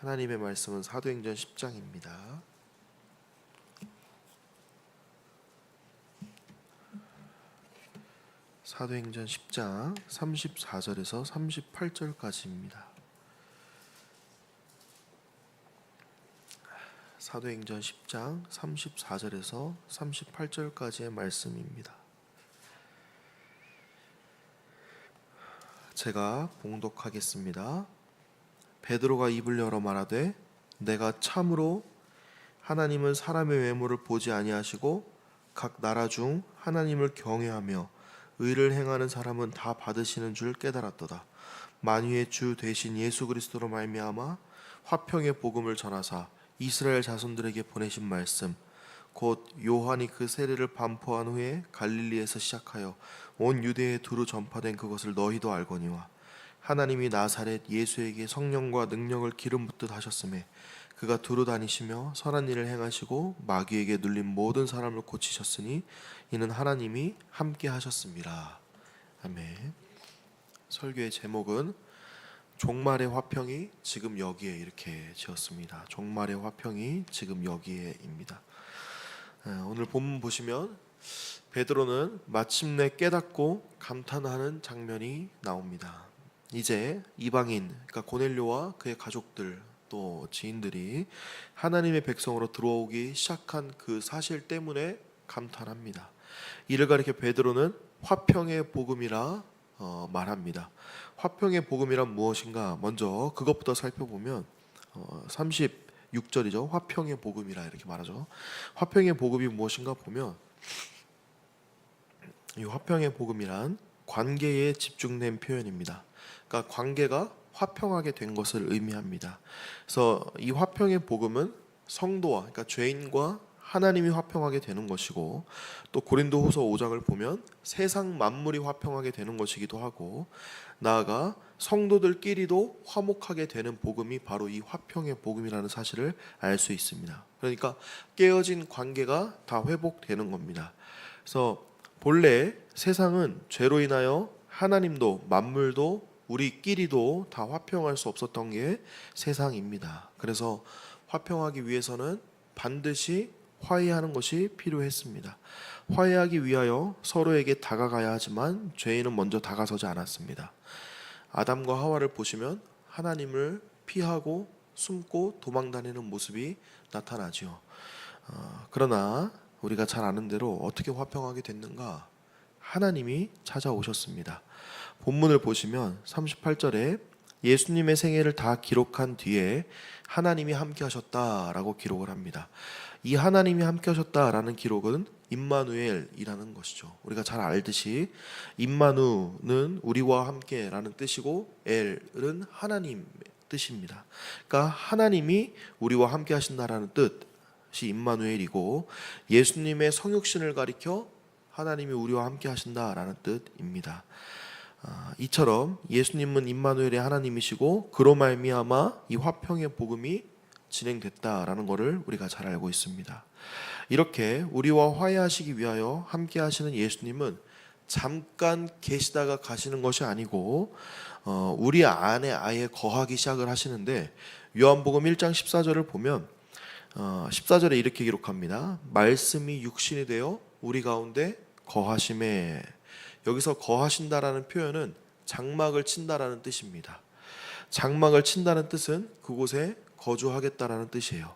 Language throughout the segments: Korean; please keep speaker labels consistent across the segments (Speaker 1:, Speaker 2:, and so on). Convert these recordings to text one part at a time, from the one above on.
Speaker 1: 하나님의 말씀은 사도행전 10장입니다. 사도행전 10장 34절에서 38절까지입니다. 사도행전 10장 34절에서 38절까지의 말씀입니다. 제가 봉독하겠습니다. 베드로가 입을 열어 말하되 내가 참으로 하나님은 사람의 외모를 보지 아니하시고 각 나라 중 하나님을 경외하며 의를 행하는 사람은 다 받으시는 줄 깨달았도다. 만유의 주 대신 예수 그리스도로 말미암아 화평의 복음을 전하사 이스라엘 자손들에게 보내신 말씀 곧 요한이 그 세례를 반포한 후에 갈릴리에서 시작하여 온 유대에 두루 전파된 그것을 너희도 알거니와 하나님이 나사렛 예수에게 성령과 능력을 기름 붓듯 하셨음에 그가 두루 다니시며 선한 일을 행하시고 마귀에게 눌린 모든 사람을 고치셨으니 이는 하나님이 함께 하셨습니다. 아멘. 설교의 제목은 종말의 화평이 지금 여기에 이렇게 지었습니다. 종말의 화평이 지금 여기에입니다. 아, 오늘 본문 보시면 베드로는 마침내 깨닫고 감탄하는 장면이 나옵니다. 이제 이방인, 그러니까 고넬료와 그의 가족들 또 지인들이 하나님의 백성으로 들어오기 시작한 그 사실 때문에 감탄합니다. 이를 가리켜 베드로는 화평의 복음이라 어, 말합니다. 화평의 복음이란 무엇인가? 먼저 그것부터 살펴보면 어, 36절이죠. 화평의 복음이라 이렇게 말하죠. 화평의 복음이 무엇인가 보면 이 화평의 복음이란 관계에 집중된 표현입니다. 그러니까 관계가 화평하게 된 것을 의미합니다. 그래서 이 화평의 복음은 성도와 그러니까 죄인과 하나님이 화평하게 되는 것이고 또 고린도후서 5장을 보면 세상 만물이 화평하게 되는 것이기도 하고 나아가 성도들끼리도 화목하게 되는 복음이 바로 이 화평의 복음이라는 사실을 알 수 있습니다. 그러니까 깨어진 관계가 다 회복되는 겁니다. 그래서 본래 세상은 죄로 인하여 하나님도 만물도 우리끼리도 다 화평할 수 없었던 게 세상입니다. 그래서 화평하기 위해서는 반드시 화해하는 것이 필요했습니다. 화해하기 위하여 서로에게 다가가야 하지만 죄인은 먼저 다가서지 않았습니다. 아담과 하와를 보시면 하나님을 피하고 숨고 도망다니는 모습이 나타나지요. 어, 그러나 우리가 잘 아는 대로 어떻게 화평하게 됐는가? 하나님이 찾아오셨습니다. 본문을 보시면 38절에 예수님의 생애를 다 기록한 뒤에 하나님이 함께 하셨다라고 기록을 합니다. 이 하나님이 함께 하셨다라는 기록은 임마누엘이라는 것이죠. 우리가 잘 알듯이 임마누는 우리와 함께라는 뜻이고 엘은 하나님의 뜻입니다. 그러니까 하나님이 우리와 함께 하신다라는 뜻이 임마누엘이고 예수님의 성육신을 가리켜 하나님이 우리와 함께 하신다라는 뜻입니다. 아, 이처럼 예수님은 임마누엘의 하나님이시고 그로 말미암아 이 화평의 복음이 진행됐다라는 것을 우리가 잘 알고 있습니다. 이렇게 우리와 화해하시기 위하여 함께 하시는 예수님은 잠깐 계시다가 가시는 것이 아니고 어, 우리 안에 아예 거하기 시작을 하시는데 요한복음 1장 14절을 보면 어, 14절에 이렇게 기록합니다. 말씀이 육신이 되어 우리 가운데 거하심에 여기서 거하신다라는 표현은 장막을 친다라는 뜻입니다. 장막을 친다는 뜻은 그곳에 거주하겠다라는 뜻이에요.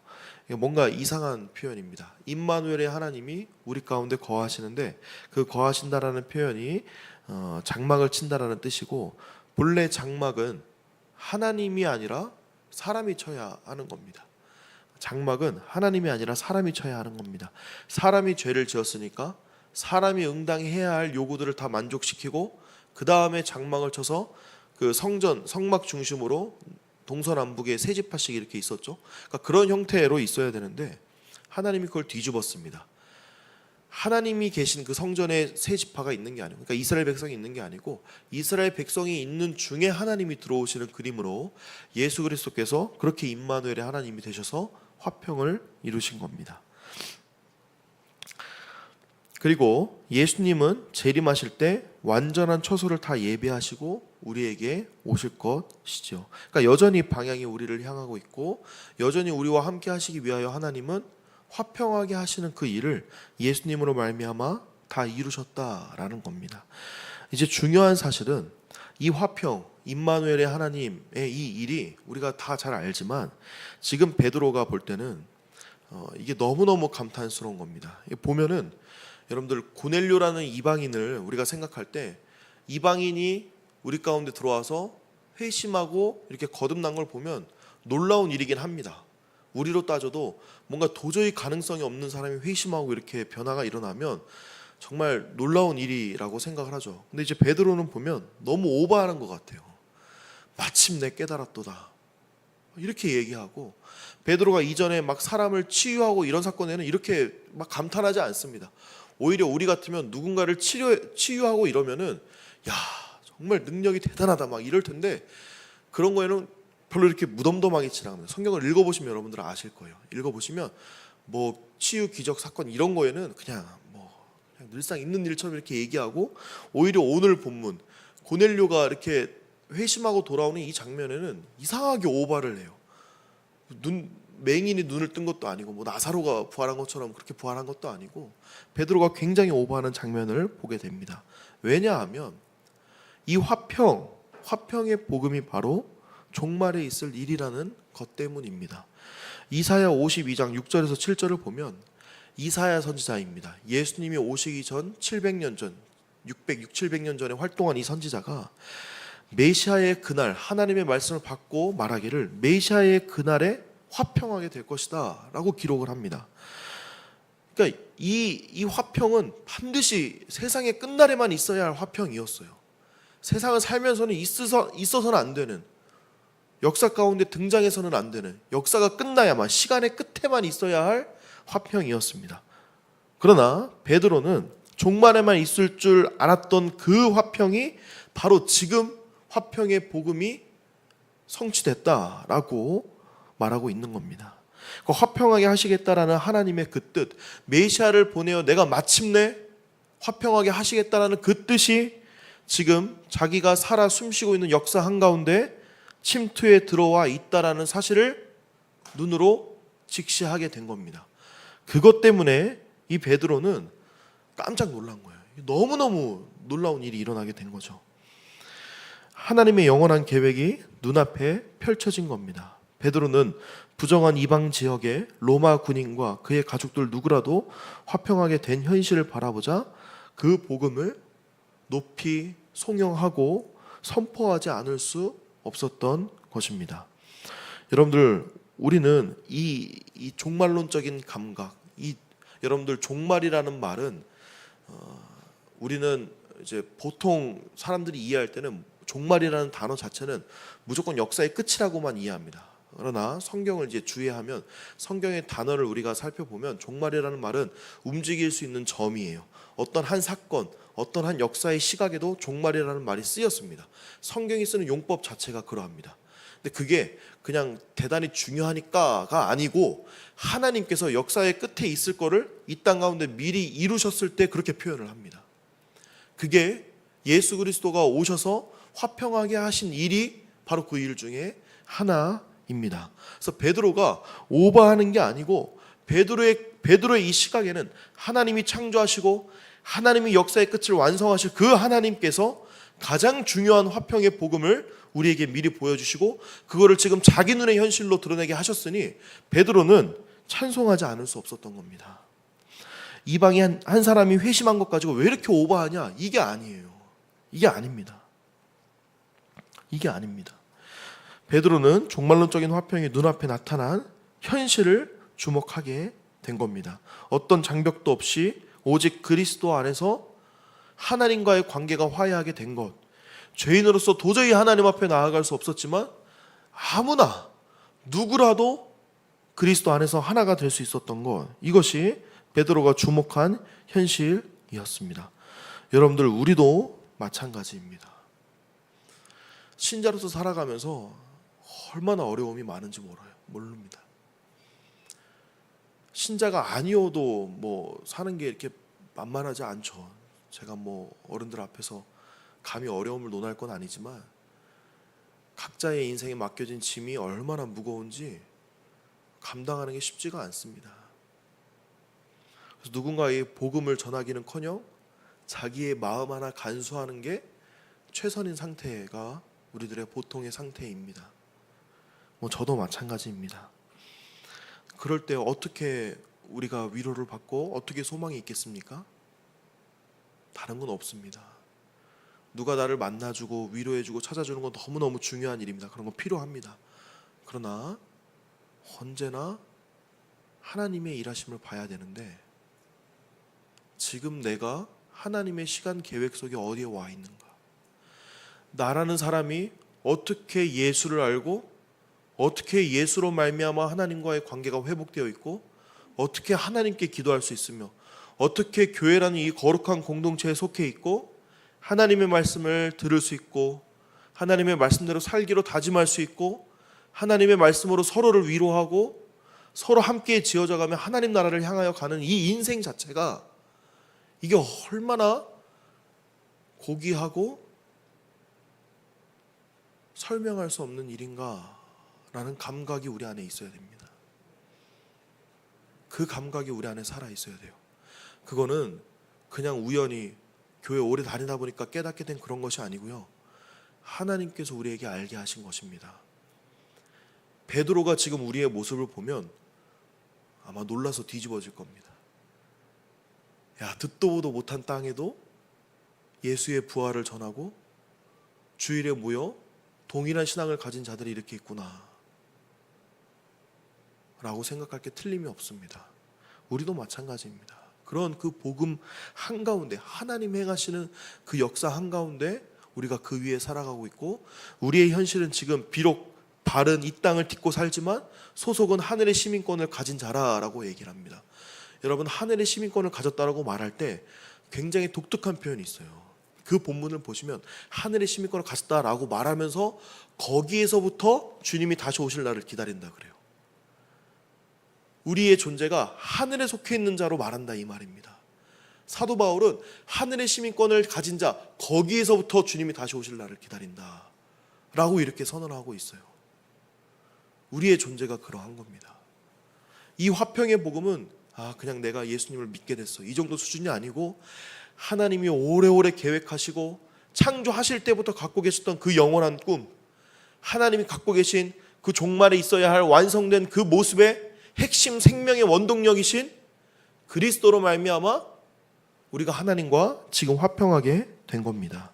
Speaker 1: 뭔가 이상한 표현입니다. 임마누엘의 하나님이 우리 가운데 거하시는데 그 거하신다라는 표현이 어, 장막을 친다라는 뜻이고 본래 장막은 하나님이 아니라 사람이 쳐야 하는 겁니다. 장막은 하나님이 아니라 사람이 쳐야 하는 겁니다. 사람이 죄를 지었으니까 사람이 응당히 해야 할 요구들을 다 만족시키고 그 다음에 장막을 쳐서 그 성전 성막 중심으로 동서남북에 세 지파씩 이렇게 있었죠. 그러니까 그런 형태로 있어야 되는데 하나님이 그걸 뒤집었습니다. 하나님이 계신 그 성전에 세 지파가 있는 게 아니고, 그러니까 이스라엘 백성이 있는 게 아니고 이스라엘 백성이 있는 중에 하나님이 들어오시는 그림으로 예수 그리스도께서 그렇게 임마누엘의 하나님이 되셔서 화평을 이루신 겁니다. 그리고 예수님은 재림하실 때 완전한 처소를 다 예배하시고 우리에게 오실 것이죠. 그러니까 여전히 방향이 우리를 향하고 있고 여전히 우리와 함께 하시기 위하여 하나님은 화평하게 하시는 그 일을 예수님으로 말미암아 다 이루셨다라는 겁니다. 이제 중요한 사실은 이 화평 임마누엘의 하나님의 이 일이 우리가 다 잘 알지만 지금 베드로가 볼 때는 어, 이게 너무너무 감탄스러운 겁니다. 보면은 여러분들 고넬료라는 이방인을 우리가 생각할 때 이방인이 우리 가운데 들어와서 회심하고 이렇게 거듭난 걸 보면 놀라운 일이긴 합니다. 우리로 따져도 뭔가 도저히 가능성이 없는 사람이 회심하고 이렇게 변화가 일어나면 정말 놀라운 일이라고 생각을 하죠. 근데 이제 베드로는 보면 너무 오버하는 것 같아요. 마침내 깨달았도다. 이렇게 얘기하고 베드로가 이전에 막 사람을 치유하고 이런 사건에는 이렇게 막 감탄하지 않습니다. 오히려 우리 같으면 누군가를 치료 치유하고 이러면은 야 정말 능력이 대단하다 막 이럴 텐데 그런 거에는 별로 이렇게 무덤덤하게 지나가는 성경을 읽어보시면 여러분들은 아실 거예요. 읽어보시면 뭐 치유 기적 사건 이런 거에는 그냥 뭐 그냥 늘상 있는 일처럼 이렇게 얘기하고 오히려 오늘 본문 고넬료가 이렇게 회심하고 돌아오는 이 장면에는 이상하게 오바를 해요. 눈 맹인이 눈을 뜬 것도 아니고 뭐 나사로가 부활한 것처럼 그렇게 부활한 것도 아니고 베드로가 굉장히 오버하는 장면을 보게 됩니다. 왜냐하면 이 화평, 화평의 복음이 바로 종말에 있을 일이라는 것 때문입니다. 이사야 52장 6절에서 7절을 보면 이사야 선지자입니다. 예수님이 오시기 전 700년 전 600, 6, 700년 전에 활동한 이 선지자가 메시아의 그날 하나님의 말씀을 받고 말하기를 메시아의 그날에 화평하게 될 것이다 라고 기록을 합니다. 그러니까 이, 이 화평은 반드시 세상의 끝날에만 있어야 할 화평이었어요. 세상을 살면서는 있어서, 있어서는 안 되는 역사 가운데 등장해서는 안 되는 역사가 끝나야만 시간의 끝에만 있어야 할 화평이었습니다. 그러나 베드로는 종말에만 있을 줄 알았던 그 화평이 바로 지금 화평의 복음이 성취됐다라고 말하고 있는 겁니다. 그 화평하게 하시겠다라는 하나님의 그 뜻, 메시아를 보내어 내가 마침내 화평하게 하시겠다라는 그 뜻이 지금 자기가 살아 숨쉬고 있는 역사 한가운데 침투에 들어와 있다라는 사실을 눈으로 직시하게 된 겁니다. 그것 때문에 이 베드로는 깜짝 놀란 거예요. 너무너무 놀라운 일이 일어나게 된 거죠. 하나님의 영원한 계획이 눈앞에 펼쳐진 겁니다. 베드로는 부정한 이방 지역의 로마 군인과 그의 가족들 누구라도 화평하게 된 현실을 바라보자 그 복음을 높이 송영하고 선포하지 않을 수 없었던 것입니다. 여러분들 우리는 이, 이 종말론적인 감각, 이 여러분들 종말이라는 말은 어, 우리는 이제 보통 사람들이 이해할 때는 종말이라는 단어 자체는 무조건 역사의 끝이라고만 이해합니다. 그러나 성경을 이제 주의하면 성경의 단어를 우리가 살펴보면 종말이라는 말은 움직일 수 있는 점이에요. 어떤 한 사건, 어떤 한 역사의 시각에도 종말이라는 말이 쓰였습니다. 성경이 쓰는 용법 자체가 그러합니다. 근데 그게 그냥 대단히 중요하니까가 아니고 하나님께서 역사의 끝에 있을 거를 이 땅 가운데 미리 이루셨을 때 그렇게 표현을 합니다. 그게 예수 그리스도가 오셔서 화평하게 하신 일이 바로 그 일 중에 하나 입니다. 그래서 베드로가 오버하는 게 아니고 베드로의 베드로의 이 시각에는 하나님이 창조하시고 하나님이 역사의 끝을 완성하실 그 하나님께서 가장 중요한 화평의 복음을 우리에게 미리 보여주시고 그거를 지금 자기 눈의 현실로 드러내게 하셨으니 베드로는 찬송하지 않을 수 없었던 겁니다. 이방이 한, 한 사람이 회심한 것 가지고 왜 이렇게 오버하냐? 이게 아니에요. 이게 아닙니다. 이게 아닙니다. 베드로는 종말론적인 화평이 눈앞에 나타난 현실을 주목하게 된 겁니다. 어떤 장벽도 없이 오직 그리스도 안에서 하나님과의 관계가 화해하게 된 것. 죄인으로서 도저히 하나님 앞에 나아갈 수 없었지만 아무나 누구라도 그리스도 안에서 하나가 될 수 있었던 것. 이것이 베드로가 주목한 현실이었습니다. 여러분들 우리도 마찬가지입니다. 신자로서 살아가면서 얼마나 어려움이 많은지 몰라요. 모릅니다. 신자가 아니어도 뭐 사는 게 이렇게 만만하지 않죠. 제가 뭐 어른들 앞에서 감히 어려움을 논할 건 아니지만 각자의 인생에 맡겨진 짐이 얼마나 무거운지 감당하는 게 쉽지가 않습니다. 그래서 누군가의 복음을 전하기는커녕 자기의 마음 하나 간수하는 게 최선인 상태가 우리들의 보통의 상태입니다. 뭐 저도 마찬가지입니다. 그럴 때 어떻게 우리가 위로를 받고 어떻게 소망이 있겠습니까? 다른 건 없습니다. 누가 나를 만나주고 위로해주고 찾아주는 건 너무너무 중요한 일입니다. 그런 건 필요합니다. 그러나 언제나 하나님의 일하심을 봐야 되는데 지금 내가 하나님의 시간 계획 속에 어디에 와 있는가? 나라는 사람이 어떻게 예수를 알고 어떻게 예수로 말미암아 하나님과의 관계가 회복되어 있고 어떻게 하나님께 기도할 수 있으며 어떻게 교회라는 이 거룩한 공동체에 속해 있고 하나님의 말씀을 들을 수 있고 하나님의 말씀대로 살기로 다짐할 수 있고 하나님의 말씀으로 서로를 위로하고 서로 함께 지어져 가며 하나님 나라를 향하여 가는 이 인생 자체가 이게 얼마나 고귀하고 설명할 수 없는 일인가 라는 감각이 우리 안에 있어야 됩니다. 그 감각이 우리 안에 살아 있어야 돼요. 그거는 그냥 우연히 교회 오래 다니다 보니까 깨닫게 된 그런 것이 아니고요. 하나님께서 우리에게 알게 하신 것입니다. 베드로가 지금 우리의 모습을 보면 아마 놀라서 뒤집어질 겁니다. 야, 듣도 보도 못한 땅에도 예수의 부활을 전하고 주일에 모여 동일한 신앙을 가진 자들이 이렇게 있구나. 라고 생각할 게 틀림이 없습니다. 우리도 마찬가지입니다. 그런 그 복음 한가운데 하나님 행하시는 그 역사 한가운데 우리가 그 위에 살아가고 있고 우리의 현실은 지금 비록 발은 이 땅을 딛고 살지만 소속은 하늘의 시민권을 가진 자라라고 얘기를 합니다. 여러분 하늘의 시민권을 가졌다라고 말할 때 굉장히 독특한 표현이 있어요. 그 본문을 보시면 하늘의 시민권을 가졌다라고 말하면서 거기에서부터 주님이 다시 오실 날을 기다린다 그래요. 우리의 존재가 하늘에 속해 있는 자로 말한다 이 말입니다. 사도 바울은 하늘의 시민권을 가진 자 거기에서부터 주님이 다시 오실 날을 기다린다. 라고 이렇게 선언하고 있어요. 우리의 존재가 그러한 겁니다. 이 화평의 복음은 아 그냥 내가 예수님을 믿게 됐어 이 정도 수준이 아니고 하나님이 오래오래 계획하시고 창조하실 때부터 갖고 계셨던 그 영원한 꿈 하나님이 갖고 계신 그 종말에 있어야 할 완성된 그 모습의 핵심 생명의 원동력이신 그리스도로 말미암아 우리가 하나님과 지금 화평하게 된 겁니다.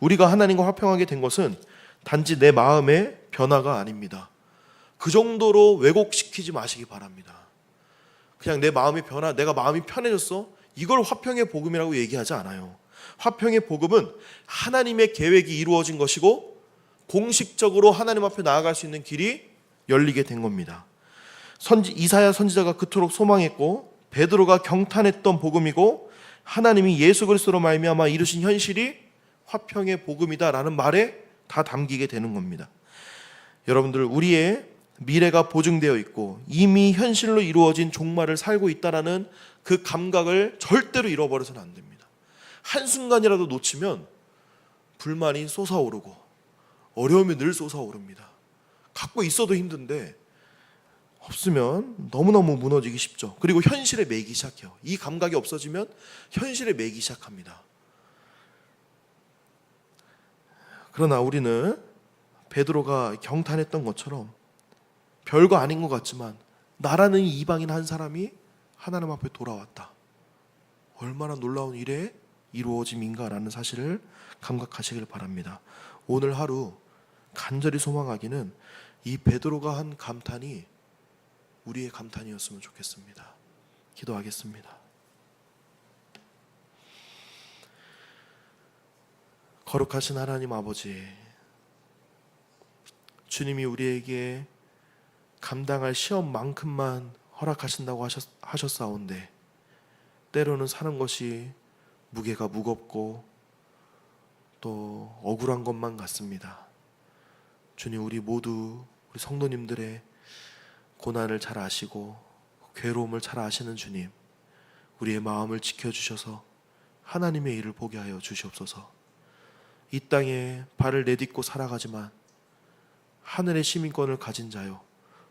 Speaker 1: 우리가 하나님과 화평하게 된 것은 단지 내 마음의 변화가 아닙니다. 그 정도로 왜곡시키지 마시기 바랍니다. 그냥 내 마음이 변화, 내가 마음이 편해졌어. 이걸 화평의 복음이라고 얘기하지 않아요. 화평의 복음은 하나님의 계획이 이루어진 것이고 공식적으로 하나님 앞에 나아갈 수 있는 길이 열리게 된 겁니다. 선지, 이사야 선지자가 그토록 소망했고 베드로가 경탄했던 복음이고 하나님이 예수 그리스도로 말미암아 이루신 현실이 화평의 복음이다라는 말에 다 담기게 되는 겁니다. 여러분들 우리의 미래가 보증되어 있고 이미 현실로 이루어진 종말을 살고 있다라는 그 감각을 절대로 잃어버려서는 안 됩니다. 한순간이라도 놓치면 불만이 솟아오르고 어려움이 늘 솟아오릅니다. 갖고 있어도 힘든데 없으면 너무너무 무너지기 쉽죠. 그리고 현실에 매기 시작해요. 이 감각이 없어지면 현실에 매기 시작합니다. 그러나 우리는 베드로가 경탄했던 것처럼 별거 아닌 것 같지만 나라는 이방인 한 사람이 하나님 앞에 돌아왔다. 얼마나 놀라운 일에 이루어짐인가라는 사실을 감각하시길 바랍니다. 오늘 하루 간절히 소망하기는 이 베드로가 한 감탄이 우리의 감탄이었으면 좋겠습니다. 기도하겠습니다. 거룩하신 하나님 아버지, 주님이 우리에게 감당할 시험만큼만 허락하신다고 하셨, 하셨사온데, 때로는 사는 것이 무게가 무겁고 또 억울한 것만 같습니다. 주님, 우리 모두 우리 성도님들의 고난을 잘 아시고 괴로움을 잘 아시는 주님, 우리의 마음을 지켜주셔서 하나님의 일을 보게 하여 주시옵소서. 이 땅에 발을 내딛고 살아가지만 하늘의 시민권을 가진 자요.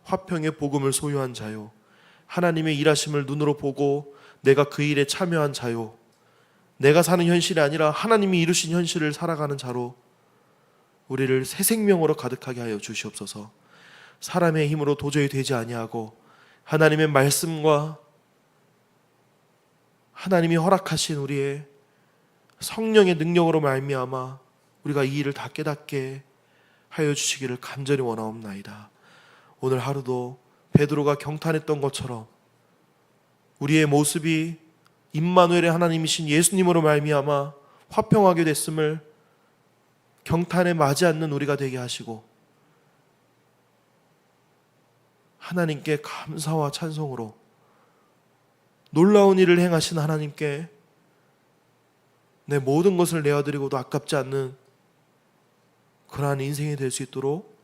Speaker 1: 화평의 복음을 소유한 자요. 하나님의 일하심을 눈으로 보고 내가 그 일에 참여한 자요. 내가 사는 현실이 아니라 하나님이 이루신 현실을 살아가는 자로 우리를 새 생명으로 가득하게 하여 주시옵소서. 사람의 힘으로 도저히 되지 아니하고 하나님의 말씀과 하나님이 허락하신 우리의 성령의 능력으로 말미암아 우리가 이 일을 다 깨닫게 하여 주시기를 간절히 원하옵나이다. 오늘 하루도 베드로가 경탄했던 것처럼 우리의 모습이 임마누엘의 하나님이신 예수님으로 말미암아 화평하게 됐음을 경탄에 맞지 않는 우리가 되게 하시고 하나님께 감사와 찬송으로 놀라운 일을 행하신 하나님께 내 모든 것을 내어드리고도 아깝지 않는 그러한 인생이 될 수 있도록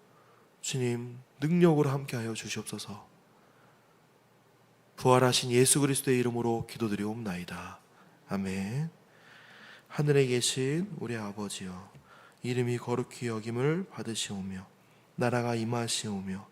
Speaker 1: 주님 능력으로 함께하여 주시옵소서. 부활하신 예수 그리스도의 이름으로 기도드리옵나이다. 아멘. 하늘에 계신 우리 아버지여 이름이 거룩히 여김을 받으시오며 나라가 임하시오며